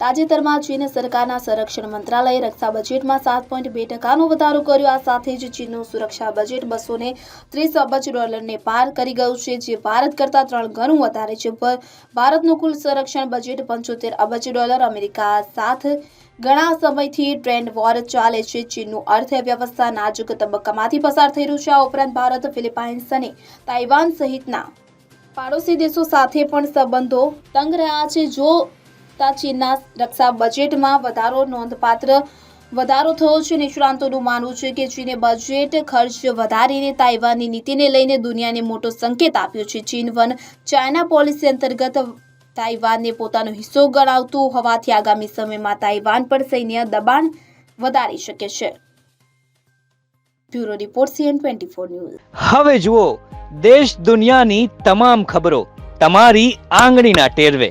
તાજેતરમાં ચીન સરકારના સંરક્ષણ મંત્રાલયે રક્ષા બજેટમાં સાત પોઈન્ટ બે ટકાનો વધારો કર્યો. આ સાથે જ ચીનનું સુરક્ષા બજેટ બસો ને ત્રીસ અબજ ડોલરને પાર કરી ગયું છે, જે ભારત કરતાં ત્રણ ગણું વધારે છે. ભારતનું કુલ સંરક્ષણ બજેટ પંચોતેર અબજ ડોલર, અમેરિકા સાથ ઘણા સમયથી ટ્રેન્ડ વોર ચાલે છે. ચીનનું અર્થવ્યવસ્થા નાજુક તબક્કામાંથી પસાર થઈ રહ્યું છે. આ ઉપરાંત ભારત, ફિલિપાઇન્સ અને તાઇવાન સહિતના પાડોશી દેશો સાથે પણ સંબંધો તંગ રહ્યા છે. જો તા ચીનના રક્ષા બજેટમાં વધારો નોંધપાત્ર વધારો થયો છે નિષ્ણાંતોનું માનવું છે કે ચીને બજેટ ખર્ચ વધારીને તાઇવાનની નીતિને લઈને દુનિયાને મોટો સંકેત આપ્યો છે. ચીન વન ચાઇના પોલિસી અંતર્ગત તાઇવાનને પોતાનો હિસ્સો ગણાવતું હોવાથી આગામી સમયમાં તાઇવાન પર સૈન્ય દબાણ વધારી શકે છે. Bureau report CN twenty four news. હવે જુઓ, દેશ દુનિયાની તમામ ખબરો તમારી આંગળીના ટેરવે.